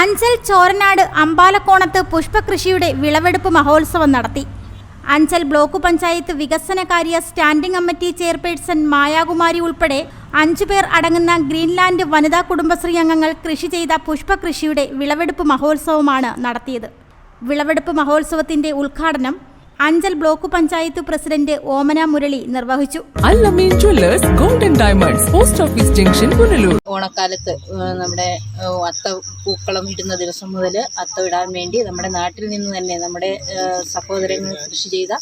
അഞ്ചൽ ചോരനാട് അമ്പാലക്കോണത്ത് പുഷ്പകൃഷിയുടെ വിളവെടുപ്പ് മഹോത്സവം നടത്തി. അഞ്ചൽ ബ്ലോക്ക് പഞ്ചായത്ത് വികസനകാര്യ സ്റ്റാൻഡിംഗ് കമ്മിറ്റി ചെയർപേഴ്സൺ മായാകുമാരി ഉൾപ്പെടെ അഞ്ചുപേർ അടങ്ങുന്ന ഗ്രീൻലാൻഡ് വനിതാ കുടുംബശ്രീ അംഗങ്ങൾ കൃഷി ചെയ്ത പുഷ്പകൃഷിയുടെ വിളവെടുപ്പ് മഹോത്സവമാണ് നടത്തിയത്. വിളവെടുപ്പ് മഹോത്സവത്തിന്റെ ഉദ്ഘാടനം അഞ്ചൽ ബ്ലോക്ക് പഞ്ചായത്ത് പ്രസിഡന്റ് ഓമന മുരളി നിർവഹിച്ചു. Jewellers golden diamonds post office junction Punalur. ഓണക്കാലത്ത് നമ്മുടെ അത്ത പൂക്കളം ഇടുന്ന ദിവസം മുതൽ അത്ത ഇടാൻ വേണ്ടി നമ്മുടെ നാട്ടിൽ നിന്ന് തന്നെ നമ്മുടെ സഹോദരങ്ങൾ കൃഷി ചെയ്ത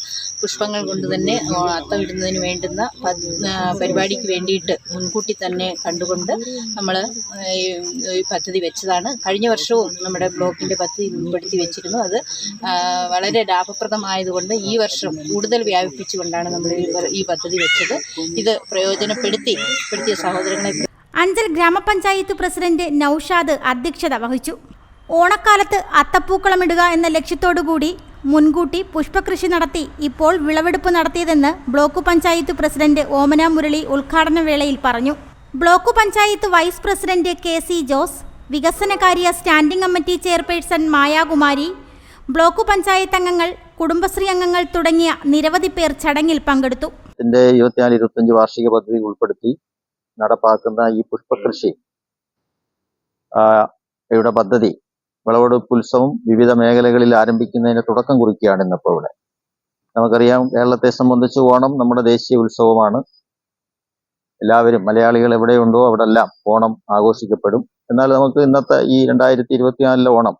പുഷ്പങ്ങൾ കൊണ്ട് തന്നെ അത്ത ഇടുന്നതിന് വേണ്ടുന്ന പരിപാടിക്ക് വേണ്ടിയിട്ട് മുൻകൂട്ടി തന്നെ കണ്ടുകൊണ്ട് നമ്മൾ ഈ പദ്ധതി വെച്ചതാണ്. കഴിഞ്ഞ വർഷവും നമ്മുടെ ബ്ലോക്കിന്റെ പദ്ധതി ഉൾപ്പെടുത്തി വെച്ചിരുന്നു. അത് വളരെ ലാഭപ്രദമായതുകൊണ്ട് ഈ വർഷം കൂടുതൽ വ്യാപിപ്പിച്ചുകൊണ്ടാണ് നമ്മൾ ഈ പദ്ധതി വെച്ചത്. ഇത് പ്രയോജനപ്പെടുത്തി പെടുത്തിയ സഹോദരങ്ങളെ അഞ്ചൽ ഗ്രാമപഞ്ചായത്ത് പ്രസിഡന്റ് നൌഷാദ് അധ്യക്ഷത വഹിച്ചു. ഓണക്കാലത്ത് അത്തപ്പൂക്കളമിടുക എന്ന ലക്ഷ്യത്തോടുകൂടി മുൻകൂട്ടി പുഷ്പകൃഷി നടത്തി ഇപ്പോൾ വിളവെടുപ്പ് നടത്തിയതെന്ന് ബ്ലോക്ക് പഞ്ചായത്ത് പ്രസിഡന്റ് ഓമന മുരളി ഉദ്ഘാടന വേളയിൽ പറഞ്ഞു. Block panchayat vice president K C Jose വികസനകാര്യ standing committee chairperson Mayakumari block panchayat അംഗങ്ങൾ കുടുംബശ്രീ അംഗങ്ങൾ തുടങ്ങിയ നിരവധി പേർ ചടങ്ങിൽ പങ്കെടുത്തു. വാർഷിക പദ്ധതി ഉൾപ്പെടുത്തി നടപ്പാക്കുന്ന ഈ പുഷ്പകൃഷി. യുടെ പദ്ധതി. വിളവെടുപ്പ് ഉത്സവം വിവിധ മേഖലകളിൽ ആരംഭിക്കുന്നതിന് തുടക്കം കുറിക്കുകയാണ് ഇന്നിപ്പോൾ ഇവിടെ. നമുക്കറിയാം കേരളത്തെ സംബന്ധിച്ച് ഓണം നമ്മുടെ ദേശീയ ഉത്സവമാണ്. എല്ലാവരും മലയാളികൾ എവിടെയുണ്ടോ അവിടെ എല്ലാം ഓണം ആഘോഷിക്കപ്പെടും. എന്നാൽ നമുക്ക് ഇന്നത്തെ ഈ രണ്ടായിരത്തി ഇരുപത്തിനാലിലെ ഓണം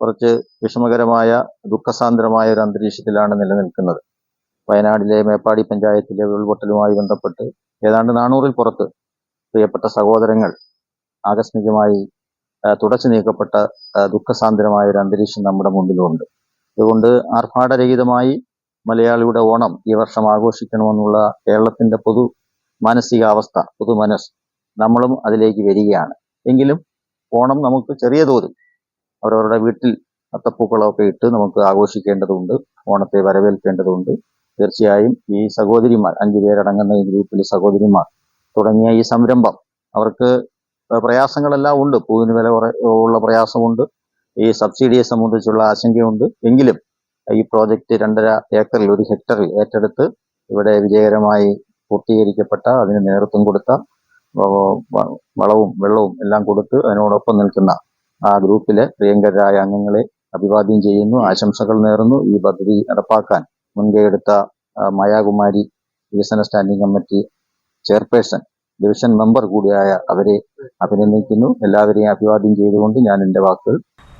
കുറച്ച് വിഷമകരമായ ദുഃഖസാന്ദ്രമായ ഒരു അന്തരീക്ഷത്തിലാണ് നിലനിൽക്കുന്നത്. വയനാടിലെ മേപ്പാടി പഞ്ചായത്തിലെ ഉരുൾപൊട്ടലുമായി ബന്ധപ്പെട്ട് ഏതാണ്ട് നാനൂറിൽ പുറത്ത് പ്രിയപ്പെട്ട സഹോദരങ്ങൾ ആകസ്മികമായി തുടച്ചു നീക്കപ്പെട്ട ദുഃഖസാന്ദ്രമായ ഒരു അന്തരീക്ഷം നമ്മുടെ മുമ്പിലുണ്ട്. അതുകൊണ്ട് ആർഭാടരഹിതമായി മലയാളിയുടെ ഓണം ഈ വർഷം ആഘോഷിക്കണമെന്നുള്ള കേരളത്തിന്റെ പൊതു മാനസികാവസ്ഥ പൊതു മനസ് നമ്മളും അതിലേക്ക് വരികയാണ്. എങ്കിലും ഓണം നമുക്ക് ചെറിയ തോതിൽ അവരവരുടെ വീട്ടിൽ അത്തപ്പൂക്കളൊക്കെ ഇട്ട് നമുക്ക് ആഘോഷിക്കേണ്ടതുണ്ട് ഓണത്തെ വരവേൽക്കേണ്ടതുണ്ട്. തീർച്ചയായും ഈ സഹോദരിമാർ അഞ്ചു പേരടങ്ങുന്ന ഈ ഗ്രൂപ്പിലെ സഹോദരിമാർ തുടങ്ങിയ ഈ സംരംഭം. അവർക്ക് പ്രയാസങ്ങളെല്ലാം ഉണ്ട്. പൂവിന് വില ഉള്ള പ്രയാസമുണ്ട്. ഈ സബ്സിഡിയെ സംബന്ധിച്ചുള്ള ആശങ്കയുണ്ട്. എങ്കിലും ഈ പ്രോജക്റ്റ് രണ്ടര ഏക്കറിൽ ഒരു ഹെക്ടറിൽ ഏറ്റെടുത്ത് ഇവിടെ വിജയകരമായി പൂർത്തീകരിക്കപ്പെട്ട അതിന് നേതൃത്വം കൊടുത്ത വളവും വെള്ളവും എല്ലാം കൊടുത്ത് അതിനോടൊപ്പം നിൽക്കുന്ന ആ ഗ്രൂപ്പിലെ പ്രിയങ്കരായ അംഗങ്ങളെ അഭിവാദ്യം ചെയ്യുന്നു. ആശംസകൾ നേർന്നു. ഈ പദ്ധതി നടപ്പാക്കാൻ മുൻകൈയെടുത്ത എടുത്ത മായാകുമാരി വികസന standing committee chairperson division member കൂടിയായ അവരെ അഭിനന്ദിക്കുന്നു. എല്ലാവരെയും അഭിവാദ്യം ചെയ്തുകൊണ്ട് ഞാൻ എന്റെ വാക്കുകൾ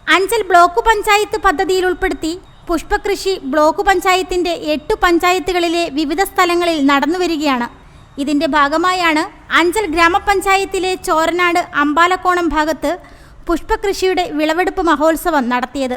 അഞ്ചൽ ബ്ലോക്ക് പഞ്ചായത്ത് പദ്ധതിയിൽ ഉൾപ്പെടുത്തി പുഷ്പകൃഷി ബ്ലോക്ക് പഞ്ചായത്തിന്റെ എട്ട് പഞ്ചായത്തുകളിലെ വിവിധ സ്ഥലങ്ങളിൽ നടന്നു നടന്നുവരികയാണ് ഇതിന്റെ ഭാഗമായാണ് അഞ്ചൽ ഗ്രാമപഞ്ചായത്തിലെ ചോരനാട് അമ്പാലക്കോണം ഭാഗത്ത് പുഷ്പകൃഷിയുടെ വിളവെടുപ്പ് മഹോത്സവം നടത്തിയത്.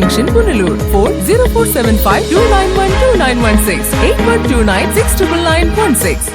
junction, Punalur. 40475 291 2916 8129 69916.